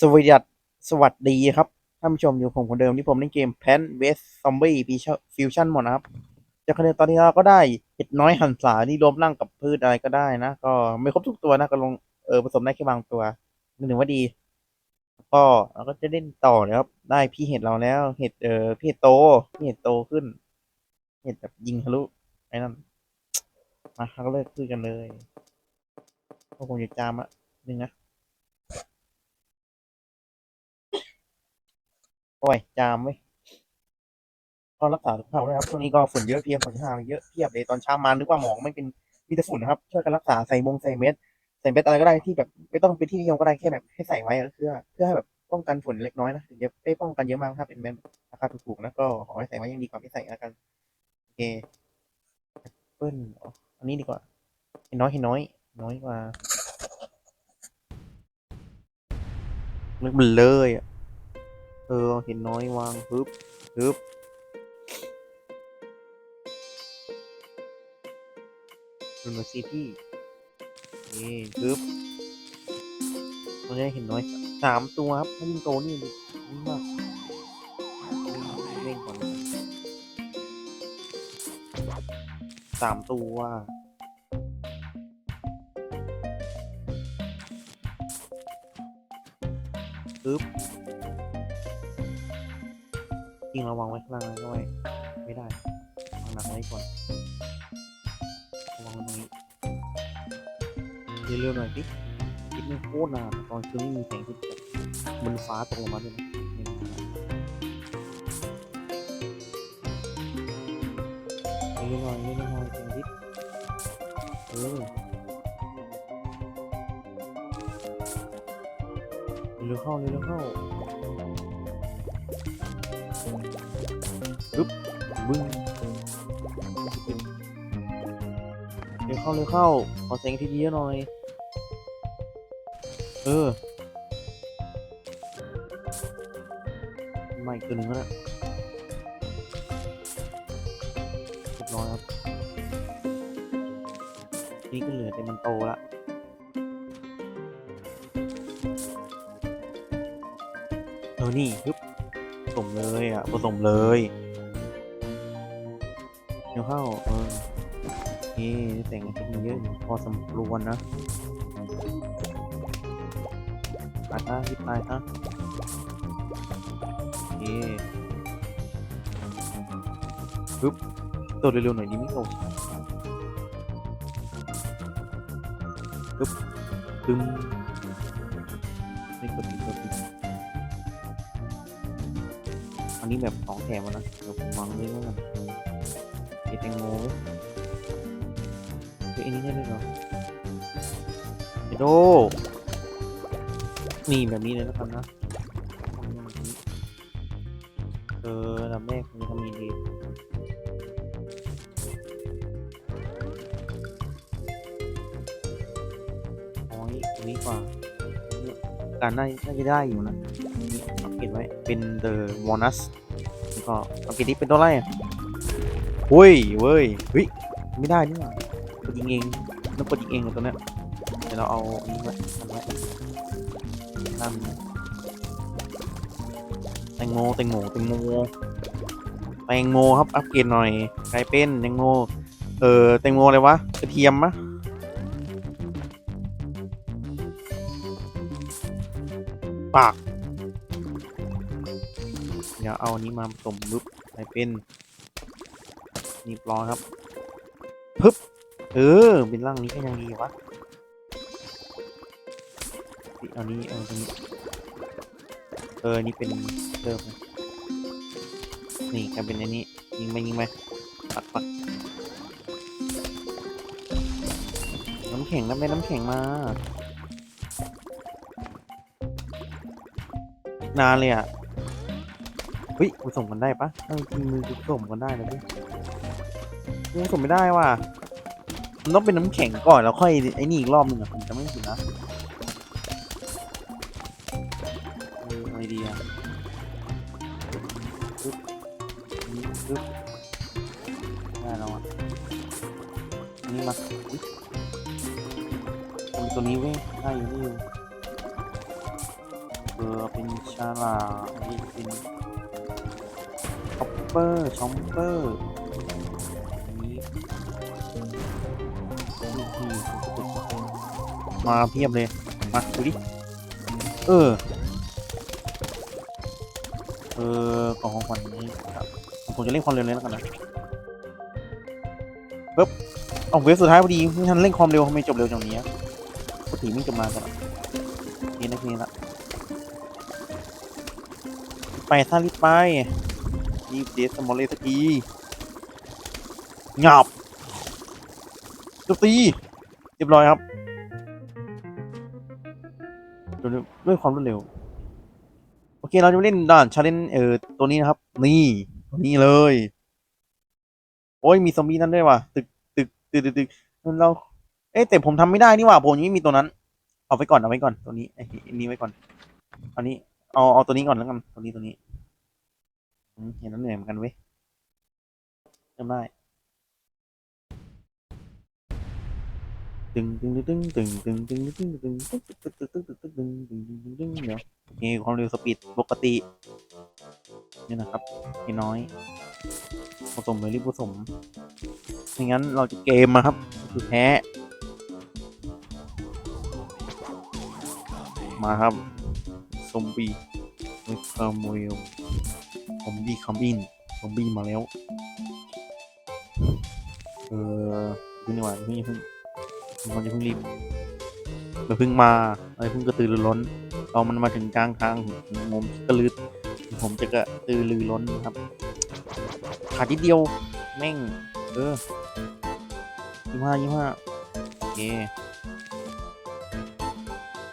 สวัสดีครับสวัสดีครับ ท่านผู้ชมอยู่ผมคนเดิมที่ผมเล่นเกม Plan West Zombie Fusion หมดนะครับ จากคะแนนตอนนี้เราก็ได้เห็ดน้อยหันษาที่รวมร่างกับพืชอะไรก็ได้นะ ก็ไม่ครบทุกตัวนะ ก็ลงเออผสมได้แค่บางตัวนึกว่าดี ก็เราก็จะเล่นต่อเลยครับ ได้พี่เห็ดเราแล้วเห็ดเออพี่เห็ดโตพี่เห็ดโตขึ้น เห็ดแบบยิงทะลุไอ้นั่นมาเราก็เลิกคุยกันเลยพวกผมจะจามอะนึงนะ โอ้ยจามเว้ยก็รักษาสุขภาพด้วยครับช่วงนี้ก็ฝุ่นเยอะเพียบฝุ่นห้างเยอะเพียบเลยตอนเช้ามานึกว่าหมองไม่เป็นมีแต่ฝุ่นนะครับช่วยกันรักษาใส่มงใส่เม็ดใส่เม็ดอะไรก็ได้ที่แบบไม่ต้องเป็นที่นิยมก็ได้แค่แบบให้ใส่ไว้เพื่อเพื่อให้แบบป้องกันฝุ่นเล็กน้อยนะถึงจะไม่ป้องกันเยอะมากถ้าเป็นแบบราคาถูกๆนะก็ขอให้ใส่ไว้ยังดีกว่าไม่ใส่แล้วกันโอเคเปิ้ลอันนี้ดีกว่าเห็นน้อยเห็นน้อย น้อยกว่านึกมันเลยอะ เออเห็นน้อยวางปึ๊บปึ๊บดูหน่อยสิพี่นี่ปึ๊บตอนนี้เห็นน้อยสามตัวครับถ้ายิ่งโตนี่นี่มากเร่งก่อนสามตัวปึ๊บ งราวางไว้ข้างล่างนะด้วยไม่ได้วางหนักไว้ก่อนวางตรงนี้เร็วๆหน่อยสิคิดไม่โคตรนานตอนคืนไม่มีแสงที่แบนฟ้าตกลงมาด้วยนะม่นานเร็วๆหน่อยเร็วๆหน่อยแสงอาทิตย์เออเร็วๆเข้าเร็วๆเข้า บึ้งเร็วเข้าเร็วเข้า ขอแสงทีเดียวหน่อย เออ ไมาอีกตัวหนึ่งแล้วเรียบร้อยครับ นี่ก็เหลือแต่มันโตละเออนี่ปึ๊บผสมเลยอะผสมเลย เข้า เออนี่แต่งชุดมันเยอะพอสมควรนะตายซะรีบตายซะโอเคปึ๊บตัวเร็วๆหน่อยดีไม่ตกปึ๊บปึ้มไม่กดติดกดติดอันนี้แบบของแถมอะนะเดี๋ยวผมวางเลยแล้วกันเห็ดแตงโมเว้ยเฮ้ยอันนี้ได้ด้วยเหรอเฮดโดนี่แบบนี้เลยแล้วกันนะทำอย่างนี้เออลำแรกมันทำมีดีอ๋อนี่ตรงนี้กว่าเนี่ยการน่าน่าจะได้อยู่นะนี่อัปเกรดไว้ เป็น the bonus แล้วก็อัปเกรดนี้เป็นตัวอะไรอะ เฮ้ยเว้ยเฮ้ยไม่ได้นี่หว่ากดยิงเองต้องกดยิงเองตัวเนี้ยเดี๋ยวเราเอาอันนี้ไว้ทำไว้นั่นแตงโมแตงโมแตงโมแตงโมครับอัปเกรดหน่อยกลายเป็นแตงโมเออแตงโมอะไรวะกระเทียมมะปากเดี๋ยวเอาอันนี้มาผสมลุกกลายเป็น นี่ปลอครับพึบเออเป็นร่างนี้ก็ยังดีวะสิเอานี้เอาตรงนี้เออ นี่เป็นเริ่มนี่กลายเป็นอันนี้ ยิงไปยิงไปปักปักน้ำแข็งน้ำไปน้ำแข็งมา นานเลยอะเฮ้ยผสมกันได้ปะเออจริงมือกูผสมกันได้นะพี่ ยังส่งไม่ได้ว่ะมันต้องเป็นน้ำแข็งก่อนแล้วค่อยไอ้นี่อีกรอบหนึ่งอะผมจะไม่ผิดนะไอเดียปึ๊บปึ๊บได้แล้วอะนี่มาตัวนี้เว้ยได้อยู่นี่อยู่เออเป็นชาลาอันนี้เป็นคอปเปอร์ชอมเปอร์ มาเพียบเลย มาดูดิ เออ เออกล่องของขวัญนี้ครับผมจะเล่นความเร็วเลยแล้วกันนะปึ๊บเอาเวฟสุดท้ายพอดีไม่ทันเล่นความเร็วทำไมจบเร็วจังนี้ปกติไม่จบมากันอะนี่นะนี่ละไปซาลิบไปรีบเดสมอลเลสกีงับ จบตีเรียบร้อยครับด้วยด้วยความรวดเร็ว โอเคเราจะเล่นด่านชาเลนเออตัวนี้นะครับ นี่ตัวนี้เลย โอ้ยมีซอมบี้นั่นด้วยว่ะตึกตึกตึกตึกตึกเรา เอ๊ะแต่ผมทำไม่ได้นี่ว่าผมยังไม่มีตัวนั้น เอาไปก่อนเอาไว้ก่อนตัวนี้ไอ้นี้ไว้ก่อนอันนี้เอาเอาตัวนี้ก่อนแล้วกันตัวนี้ตัวนี้เห็นแล้วเหนื่อยเหมือนกันเว้ยจำได้ ตึงตึงตึงตึงตึงตึงตึงตึงตึงตึงตึงตึงตึงตึงตึงตึงตึงตึงตึงเดี๋ยวโอเความเร็วสปีดปกตินี่นะครับนี่น้อยผสมเลยรีบผสมไม่งั้นเราจะเกมมาครับคือแพ้มาครับซอมบี้ไม่คาโมยซอมบี้คัมบินซอมบี้มาแล้วเออเพิ่งนี่ว่าเพิ่งอย่าเพิ่ง มันจะเพิ่งรีบเราเพิ่งมาอะไรเพิ่งกระตือรือร้นตอนมันมาถึงกลางทางผมกระลืดผมจะกระตือรือร้นครับขาดนิดเดียวแม่งเออยี่ห้ายี่ห้าโอเค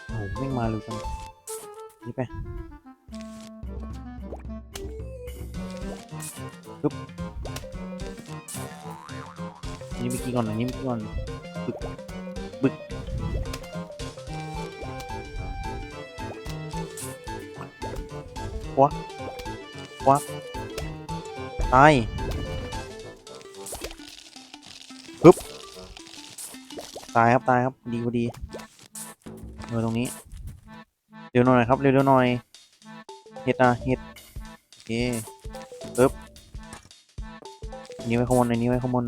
โอ้แม่งมาเร็วจังนี่ไปปึ๊บอันนี่เมื่อกี้ก่อนอันนี้เมื่อกี้ก่อนบึกบึ ตายปึ๊บตายครับตายครับดีพอดีเออตรงนี้เร็วหน่อยครับเร็วๆหน่อยเห็ดนะเห็ดโอเคปึ๊บอันนี้ไว้ข้างบนอันนี้ไว้ข้างบน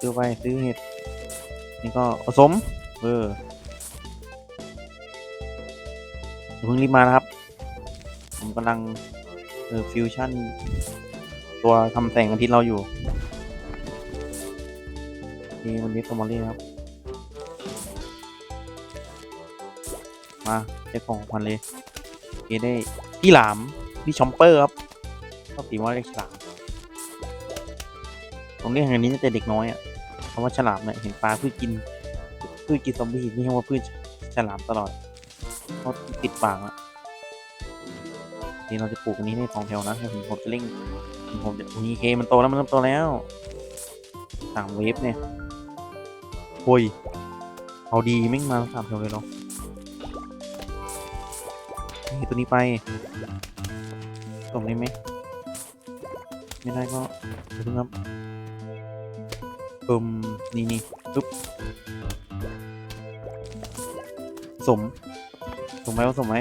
ซื้อไปซื้อเห็ดนี่ก็ผสมเออ เพิ่งรีบมานะครับ ผมกำลังเออฟิวชั่น ตัวทำแสงอาทิตย์เราอยู่นี่วันนี้ตอมอรี่ครับ มาเจ้าของพันเลยเคได้พี่หลาม พี่ชอมเปอร์ครับชอบตีว่าเรียกฉลามผมเรียกอย่างนี้ตั้งแต่เด็กน้อยอะคำว่าฉลามเนี่ยเห็นปลาพืชกินพืชกินซอมบี้นี่เรียกว่าพืชฉลามตลอด เพราะติดปากอะนี่เราจะปลูกอันนี้ในสองแถวนะเดี๋ยวผมผมจะเร่งผมจะมีเคมันโตแล้วมันเริ่มโตแล้วสามเวฟเนี่ยโอ้ยเอาดีแม่งมาสามแถวเลยเหรอนี่ตัวนี้ไปส่งได้ไหมไม่ได้ก็เดี๋ยวเพิ่งครับเอิ่มนี่นี่ปึ๊บสม สมไหมว่าสมไหม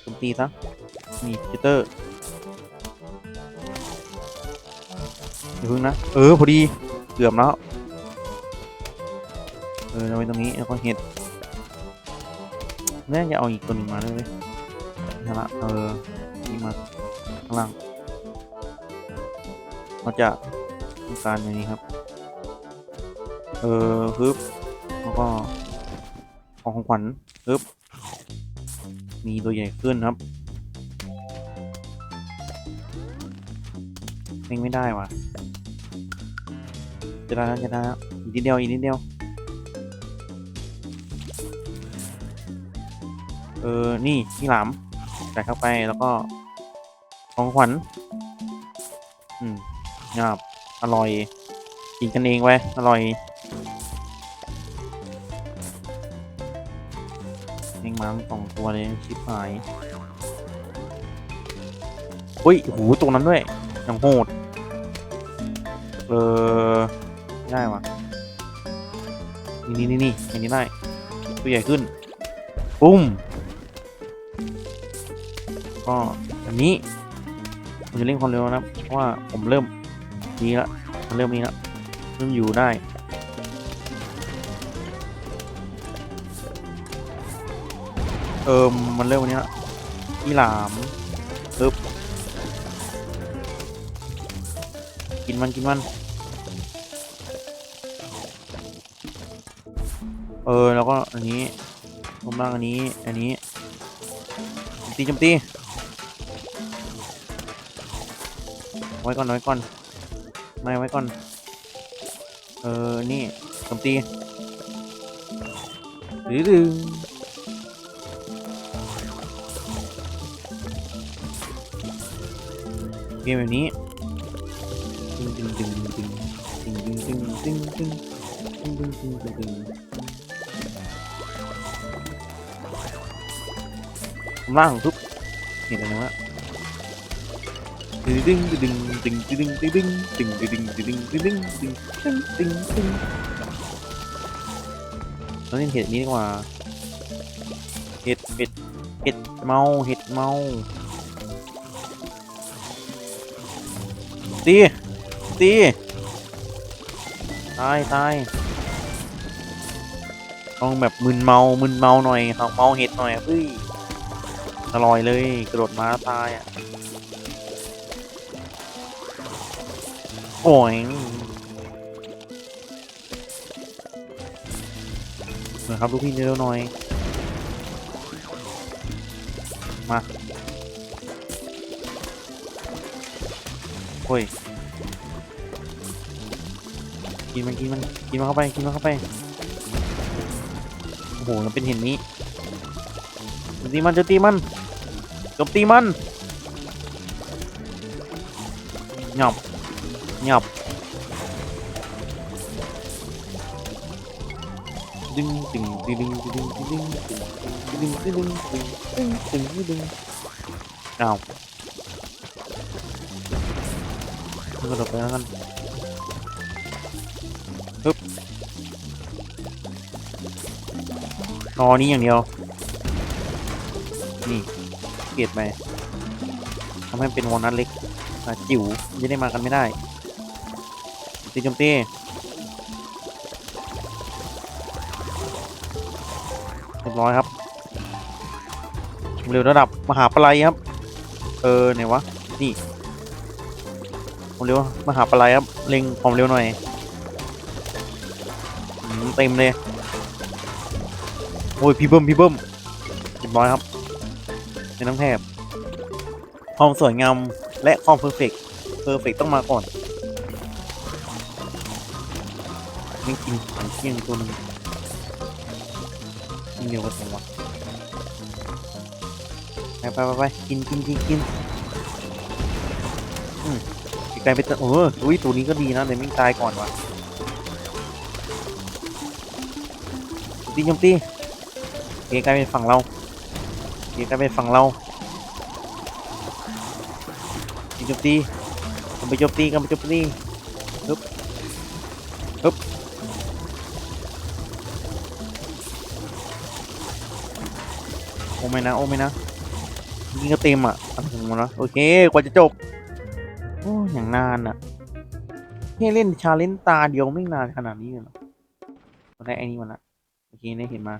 โจมตีซะนี่จิตเตอร์อย่าพึ่งนะ เออ พอดี เกือบแล้ว เออเอาไว้ตรงนี้ แล้วก็เห็ดแน่จะเอาอีกตัวหนึ่งมาด้วยเว้ยนะละเออนี่มาข้างล่างเราจะทำการอย่างนี้ครับ เออฮึบ ก็ของของขวัญฮึบมีตัวใหญ่ขึ้นครับเล่งไม่ได้ว่ะจะได้แล้วจะได้แล้วอีกนิดเดียวอีกนิดเดียวเออ นี่พี่หลามใส่เข้าไปแล้วก็ของขวัญอืมงาบอร่อยกินกันเองไว้อร่อย มังสองตัวเลยชิบหายอุ้ยโหตรงนั้นด้วยยังโหดเออไม่ได้วะนี่นี่นี่อันนี้ได้ตัวใหญ่ขึ้นปุ้มก็อันนี้ผมจะเร่งความเร็วนะเพราะว่าผมเริ่มนี้ละมันเริ่มนี้ละเริ่มอยู่ได้ เอิมมันเริ่มวันนี้ละอีหลามปึ๊บกินมันกินมันเออแล้วก็อันนี้รวมร่างอันนี้อันนี้จมตีจมตีไว้ก่อนไว้ก่อนไม่ไว้ก่อนเออนี่จมตีดึงดึง เกมแบบนี้ดึงดึงดึงดึงดึงดึงดึงดึงดึงดึงดึงดึงดึงดึงล่างทุบเห็นอะไรวะดึงดึงดึงดึงดึงดึงดึงดึงดึงดึงดึงดึงดึงดึงดึงดึงดึงเราเล่นเห็ดนี้ดีกว่าเห็ดเห็ดเห็ดเมาเห็ดเมา ตีตีตายตายต้องแบบมึนเมามึนเมาหน่อยครับเมาเห็ดหน่อยเฮ้ยอร่อยเลยกระโดดมาตายอะโอ้ยนะครับลูกพี่เร็วหน่อยมา โอ้ยกินมันกินมันกินมันเข้าไปกินมันเข้าไปโอ้โหมันเป็นเห็นนี้จตีมันจมตีมันจมตีมันหยับหยับดึงดึงดึงดึงดึงดึงดึงดึงดึงดึงดึงดึงดึงดึงดึงอ้าว กระโดดไปแล้วกันรอนี้อย่างเดียว นี่เปลี่ยนไปทำให้เป็นวอลนัทเล็กจิ๋วมันจะได้มากันไม่ได้ตีโจมตีเรียบร้อยครับเร็วระดับมหาปลัยครับ เออไหนวะ นี่ ผมเร็วมหาปลัยครับเล็งความเร็วหน่อยเต็มเลยโอ้ยพี่เบิ้มพี่เบิ้มเรียบร้อยครับในน้ำแทบความสวยงามและความเพอร์เฟกเพอร์เฟกต้องมาก่อนไม่กินของเที่ยงตัวนึงกินเดียวกันจังวะไปไปไปไปกินกินกินกินอืม กลไปเตอะเอออุ้ยตัวนี้ก็ดีนะเดี๋ยวไม่ตายก่อนวะตีโจมตีเกกลายเป็นฝั่งเราเกกลายเป็นฝั่งเราตีโจมตีกันไปโจมตีกันไปโจมตีฮึบฮึบโอ้ไม่นะโอ้ไม่นะยิงก็เต็มอะอันถึงหมดแล้วโอเคกว่าจะจบ อ้อย่างนานอะแค่เล่นชาเลนตาเดียวไม่นานขนาดนี้เลยเหรอตอนแรกไอ้นี่มันละโอเคได้เห็นมา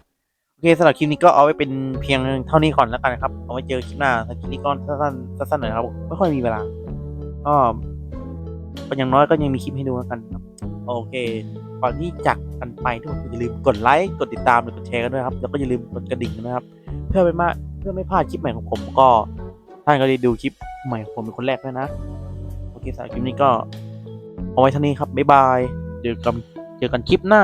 โอเคสำหรับคลิปนี้ก็เอาไว้เป็นเพียงเท่านี้ก่อนแล้วกันนะครับ เอาไว้เจอคลิปหน้าสำหรับคลิปนี้ก็สั้นๆสั้นๆหน่อยครับ ไม่ค่อยมีเวลา ก็ก็อย่างน้อยก็ยังมีคลิปให้ดูแล้วกันครับ โอเคก่อนที่จากกันไปทุกคนอย่าลืมกดไลค์ กดติดตามหรือกดแชร์กันด้วยครับ แล้วก็อย่าลืมกดกระดิ่งนะครับ เพื่อไม่มาเพื่อไม่พลาดคลิปใหม่ของผมก็ท่านก็ได้ดูคลิปใหม่ของผมเป็นคนแรกด้วยนะ โอเคสาคลิปนี้ก็เอาไว้เท่านี้ครับ บ๊ายบาย เจอกันเจอกันคลิปหน้า